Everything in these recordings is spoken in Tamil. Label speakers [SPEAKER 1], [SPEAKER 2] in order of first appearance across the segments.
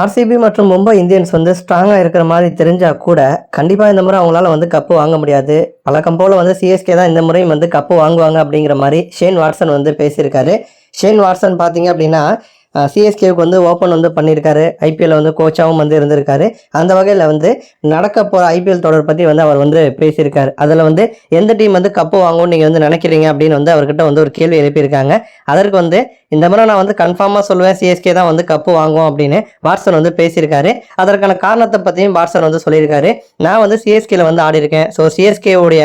[SPEAKER 1] ஆர்சிபி மற்றும் மும்பை இந்தியன்ஸ் வந்து ஸ்ட்ராங்காக இருக்கிற மாதிரி தெரிஞ்சால் கூட கண்டிப்பாக இந்த முறை அவங்களால வந்து கப்பு வாங்க முடியாது. பழக்கம் போல் வந்து சிஎஸ்கே தான் இந்த முறையும் வந்து கப்பு வாங்குவாங்க அப்படிங்கிற மாதிரி ஷேன் வாட்சன் வந்து பேசியிருக்காரு. ஷேன் வாட்சன் பார்த்தீங்க அப்படின்னா சிஎஸ்கேவுக்கு வந்து ஓப்பன் வந்து பண்ணியிருக்காரு. ஐபிஎல் வந்து கோச்சாகவும் வந்து இருந்திருக்காரு. அந்த வகையில் வந்து நடக்க போகிற ஐபிஎல் தொடர் பற்றி வந்து அவர் வந்து பேசியிருக்காரு. அதில் வந்து எந்த டீம் வந்து கப்பு வாங்கும்னு நீங்கள் வந்து நினைக்கிறீங்க அப்படின்னு வந்து அவர்கிட்ட வந்து ஒரு கேள்வி எழுப்பியிருக்காங்க. அதற்கு வந்து இந்த முறை நான் வந்து கன்ஃபார்மாக சொல்லுவேன். சிஎஸ்கே தான் வந்து கப்பு வாங்குவோம் அப்படின்னு வாட்ஸன் வந்து பேசியிருக்காரு. அதற்கான காரணத்தை பற்றியும் வாட்ஸன் வந்து சொல்லியிருக்காரு. நான் வந்து சிஎஸ்கேல வந்து ஆடி இருக்கேன். ஸோ சிஎஸ்கேவுடைய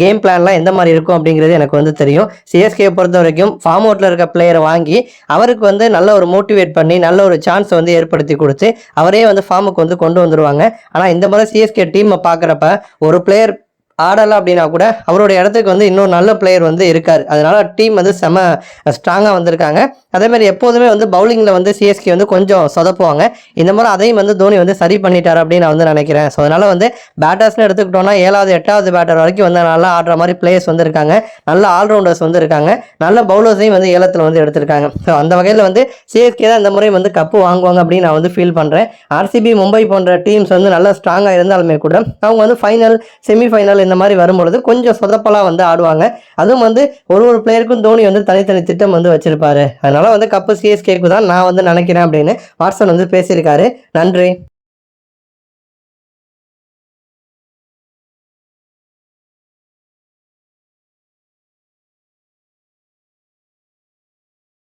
[SPEAKER 1] கேம் பிளான்லாம் எந்த மாதிரி இருக்கும் அப்படிங்கிறது எனக்கு வந்து தெரியும். சிஎஸ்கே பொறுத்த வரைக்கும் ஃபார்ம் அவுட்டில் இருக்க பிளேயரை வாங்கி அவருக்கு வந்து நல்ல ஒரு மோட்டிவேட் பண்ணி நல்ல ஒரு சான்ஸ் வந்து ஏற்படுத்தி கொடுத்து அவரே வந்து ஃபார்முக்கு வந்து கொண்டு வந்துருவாங்க. ஆனால் இந்த முறை சிஎஸ்கே டீமை பார்க்குறப்ப ஒரு பிளேயர் ஆடலை அப்படின்னா கூட அவருடைய இடத்துக்கு வந்து இன்னும் நல்ல பிளேயர் வந்து இருக்கார். அதனால டீம் வந்து செம ஸ்ட்ராங்காக வந்திருக்காங்க. அதேமாதிரி எப்போதுமே வந்து பவுலிங்கில் வந்து சிஎஸ்கே வந்து கொஞ்சம் சொதப்புவாங்க. இந்த முறை அதையும் வந்து தோனி வந்து சரி பண்ணிட்டார் அப்படின்னு நான் வந்து நினைக்கிறேன். ஸோ அதனால் வந்து பேட்டர்ஸ்னு எடுத்துக்கிட்டோம்னா ஏழாவது எட்டாவது பேட்டர் வரைக்கும் வந்து நல்லா ஆடுற மாதிரி பிளேயர்ஸ் வந்து இருக்காங்க. நல்ல ஆல்ரவுண்டர்ஸ் வந்து இருக்காங்க. நல்ல பவுலர்ஸையும் வந்து ஏலத்தில் வந்து எடுத்திருக்காங்க. ஸோ அந்த வகையில் வந்து சிஎஸ்கே தான் இந்த முறை வந்து கப்பு வாங்குவாங்க அப்படின்னு நான் வந்து ஃபீல் பண்ணுறேன் ஆர்சிபி மும்பை போன்ற டீம்ஸ் வந்து நல்லா ஸ்ட்ராங்காக இருந்தாலுமே கூட அவங்க வந்து ஃபைனல் செமிஃபைனல் இந்த மாதிரி வரும்பொழுது கொஞ்சம் சொதப்பலாக வந்து ஆடுவாங்க. அதுவும் வந்து ஒரு ஒரு பிளேயருக்கும் தோனி வந்து தனித்தனி திட்டம் வந்து வச்சிருப்பாரு. அதனால வந்து கப்பு சிஎஸ்கேக்கு தான் நான் வந்து நினைக்கிறேன் அப்படின்னு வாட்சன் வந்து பேசியிருக்காரு. நன்றி.